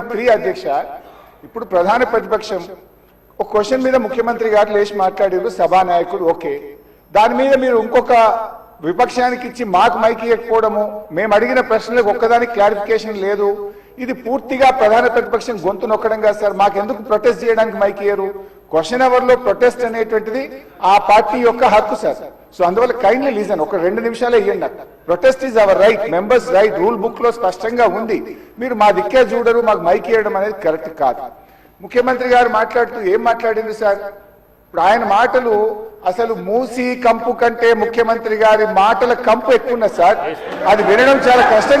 ప్రియ అధ్యక్ష ఇప్పుడు ప్రధాన ప్రతిపక్షం. ఒక క్వశ్చన్ మీద ముఖ్యమంత్రి గారు లేచి మాట్లాడారు సభానాయకుడు ఓకే. దాని మీద మీరు ఇంకొక విపక్షానికి ఇచ్చి మాకు మైకి ఇవ్వకపోవడము మేము అడిగిన ప్రశ్నలకు ఒక్కదానికి క్లారిఫికేషన్ లేదు. ఇది పూర్తిగా ప్రధాన ప్రతిపక్షం గొంతు నొక్కడం కాదు సార్ మాకెందుకు ప్రొటెస్ట్ చేయడానికి మైకి ఇయ్యరు? క్వశ్చన్ అవర్లో ప్రొటెస్ట్ అనేటువంటిది ఆ పార్టీ యొక్క హక్కు సార్ సో అందువల్ల కైండ్లీ లీజన్ ఒక రెండు నిమిషాలే ఇవ్వండి protest is our right members right rule బుక్లో స్పష్టంగా ఉంది. మీరు మా దిక్కే చూడరు మాకు మైక్ ఇవ్వడం అనేది కరెక్ట్ కాదు. ముఖ్యమంత్రి గారు మాట్లాడుతూ ఏం మాట్లాడింది సార్ ఇప్పుడు ఆయన మాటలు అసలు మూసి కంపు కంటే ముఖ్యమంత్రి గారి మాటల కంపు ఎక్కువ ఉన్నది సార్ అది వినడం చాలా కష్టం.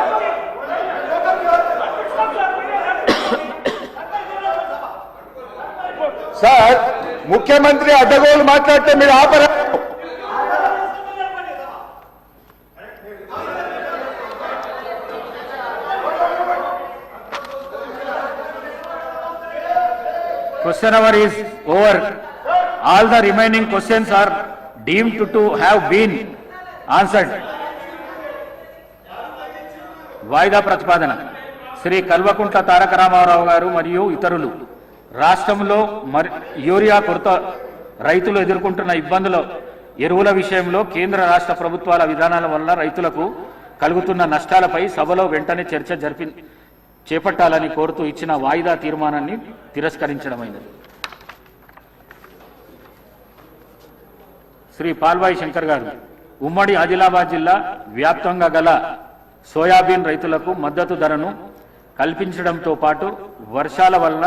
సార్ ముఖ్యమంత్రి అడ్డగోలు మాట్లాడితే మీరు ఆపరా question hour is over all the remaining questions are deemed to to have been answered వాయిదా ప్రతిపాదన శ్రీ కల్వకుంట్ల తారక రామారావు గారు మరియు ఇతరులు రాష్ట్రంలో మరి యూరియా కొరత రైతులు ఎదుర్కొంటున్న ఇబ్బందుల ఎరువుల విషయంలో కేంద్ర రాష్ట్ర ప్రభుత్వాల విధానాల వల్ల రైతులకు కలుగుతున్న నష్టాలపై సభలో వెంటనే చర్చ జరిపి చేపట్టాలని కోరుతూ ఇచ్చిన వాయిదా తీర్మానాన్ని తిరస్కరించడమైనది శ్రీ పాల్వాయి శంకర్ గారు ఉమ్మడి ఆదిలాబాద్ జిల్లా వ్యాప్తంగా గల సోయాబీన్ రైతులకు మద్దతు ధరను కల్పించడంతో పాటు వర్షాల వల్ల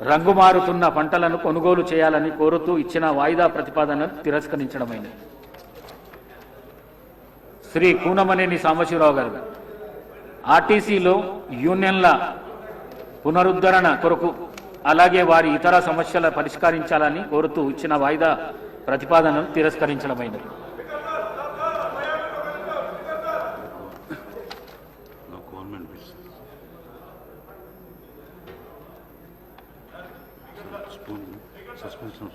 రంగు మారుతున్న పంటలను కొనుగోలు చేయాలని కోరుతూ ఇచ్చిన వాయిదా ప్రతిపాదనను తిరస్కరించడమైనది శ్రీ కూనమనేని సాంబశివరావు గారు ఆర్టీసీలో యూనియన్ల పునరుద్ధరణ కొరకు అలాగే వారి ఇతర సమస్యల పరిష్కరించాలని కోరుతూ ఇచ్చిన వాయిదా ప్రతిపాదనను తిరస్కరించడమైనది suspension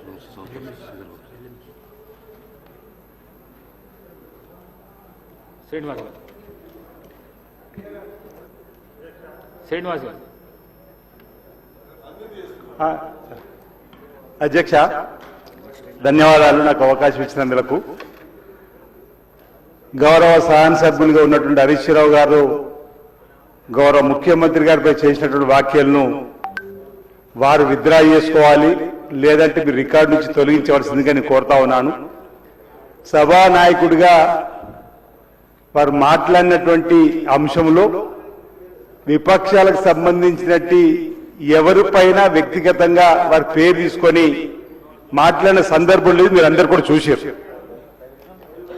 శ్రీనివాస్ గారు శ్రీనివాస్ గారు అధ్యక్ష ధన్యవాదాలు నాకు అవకాశం ఇచ్చినందుకు గౌరవ సహాన సభ్యునిగా ఉన్నటువంటి హరీష్ రావు గారు గౌరవ ముఖ్యమంత్రి గారిపై చేసినటువంటి వ్యాఖ్యలను వారు విత్డ్రా చేసుకోవాలి లేదంటే మీరు రికార్డు నుంచి తొలగించవలసిందిగా నేను కోరుతా ఉన్నాను. సభానాయకుడిగా వారు మాట్లాడినటువంటి అంశంలో విపక్షాలకు సంబంధించినట్టు ఎవరిపైన వ్యక్తిగతంగా వారి పేరు తీసుకొని మాట్లాడిన సందర్భం లేదు మీరు అందరు కూడా చూశారు.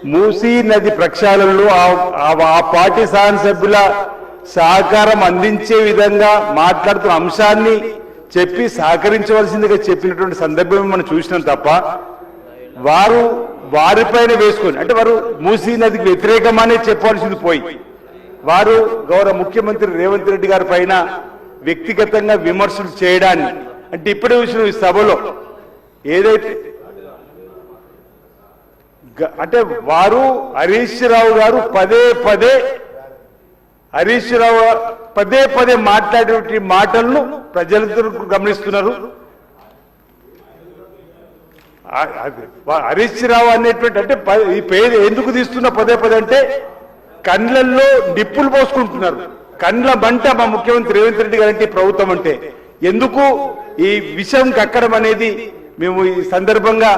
మూసీ నది ప్రక్షాళనలో ఆ- ఆ పార్టీ శాసనసభ్యుల సహకారం అందించే విధంగా మాట్లాడుతున్న అంశాన్ని చెప్పి సహకరించవలసిందిగా చెప్పినటువంటి సందర్భం మనం చూసినాం తప్ప వారు వారిపైన వేసుకొని అంటే వారు మూసీ నదికి వ్యతిరేకమనే చెప్పవలసింది పోయి వారు గౌరవ ముఖ్యమంత్రి రేవంత్ రెడ్డి గారి పైన వ్యక్తిగతంగా విమర్శలు చేయడాన్ని అంటే ఇప్పుడే చూసిన ఈ సభలో ఏదైతే అంటే వారు హరీష్ రావు గారు పదే పదే హరీష్ రావు పదే పదే మాట్లాడేటువంటి మాటలను ప్రజలందరూ గమనిస్తున్నారు. హరీష్ రావు అనేటువంటి అంటే ఈ పేరు ఎందుకు తీస్తున్న పదే పదే అంటే కండ్లల్లో నిప్పులు పోసుకుంటున్నారు. కండ్ల మంట మా ముఖ్యమంత్రి రేవంత్ రెడ్డి గారంటే ప్రభుత్వం అంటే. ఎందుకు ఈ విషయం కక్కడం అనేది మేము ఈ సందర్భంగా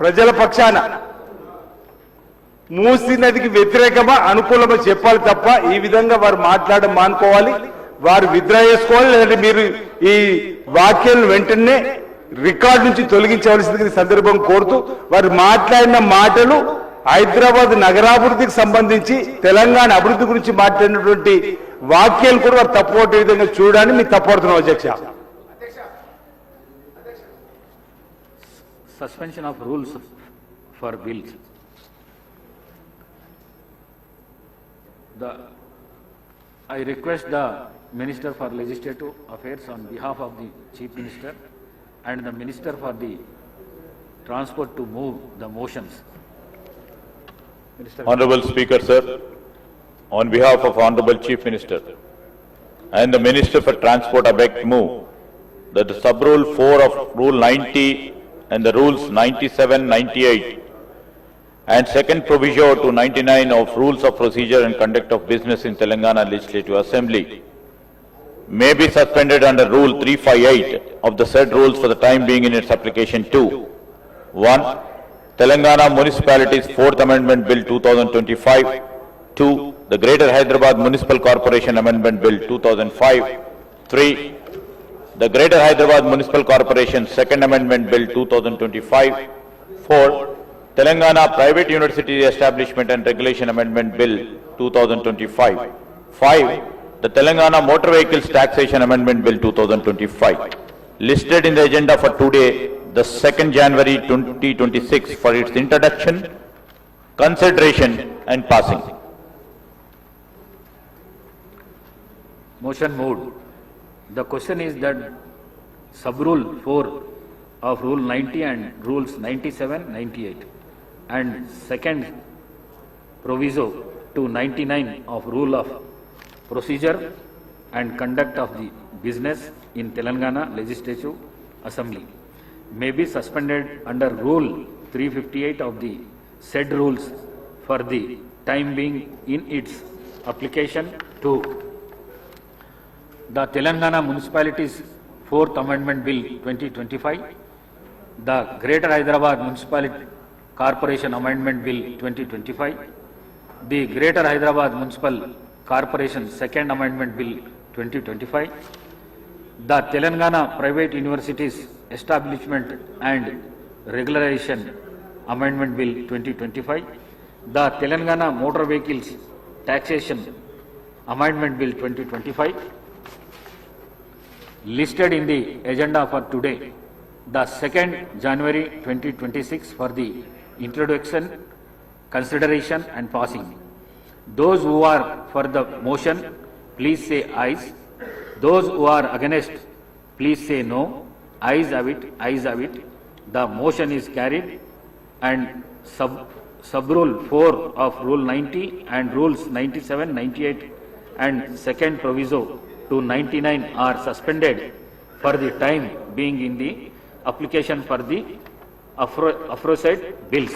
ప్రజల పక్షాన మూసీ నదికి వ్యతిరేకమా అనుకూలమా చెప్పాలి తప్ప ఈ విధంగా వారు మాట్లాడడం మానుకోవాలి. వారు విత్డ్రా చేసుకోవాలి లేదంటే మీరు ఈ వాక్యాలను వెంటనే రికార్డు నుంచి తొలగించవలసింది సందర్భం కోరుతూ వారు మాట్లాడిన మాటలు హైదరాబాద్ నగరాభివృద్ధికి సంబంధించి తెలంగాణ అభివృద్ధి గురించి మాట్లాడినటువంటి వాక్యాలు కూడా వారు తప్పుపట్టే విధంగా చూడడానికి మీకు తప్పుపడుతున్నాం అధ్యక్ష. Suspension of rules for bills The, I request the Minister for Legislative Affairs on behalf of the Chief Minister and the Minister for the Transport to move the motions. Minister. Honorable Speaker, sir, on behalf of Honorable Chief Minister and the Minister for Transport, I beg to move that the sub-rule 4 of Rule 90 and the Rules 97, 98 and second proviso to 99 of Rules of Procedure and Conduct of Business in Telangana Legislative Assembly may be suspended under Rule 358 of the said rules for the time being in its application to one, Telangana Municipalities Fourth Amendment Bill 2025. Two, the Greater Hyderabad Municipal Corporation Amendment Bill 2005. Three, the Greater Hyderabad Municipal Corporation Second Amendment Bill 2025. Four, Telangana Private University Establishment and Regulation Amendment Bill 2025. Five, the Telangana Motor Vehicles Taxation Amendment Bill 2025. Listed in the agenda for today, the 2nd January 2026 for its introduction, consideration and passing. Motion moved. The question is that sub-rule 4 of Rule 90 and Rules 97, 98 and second proviso to 99 of Rule of Procedure and Conduct of the Business in Telangana Legislative Assembly may be suspended under Rule 358 of the said rules for the time being in its application to the Telangana Municipalities Fourth Amendment Bill 2025, the Greater Hyderabad Municipality Corporation Amendment Bill 2025, the Greater Hyderabad Municipal Corporation Second Amendment Bill 2025, the Telangana Private Universities Establishment and Regularization Amendment Bill 2025, the Telangana Motor Vehicles Taxation Amendment Bill 2025, listed in the agenda for today, the 2nd January 2026 for the introduction, consideration and passing. Those who are for the motion, please say ayes. Those who are against, please say no. Ayes have it, ayes have it. The motion is carried and sub, sub-rule 4 of Rule 90 and Rules 97, 98 and second proviso to 99 are suspended for the time being in the application for the afrocyte bills.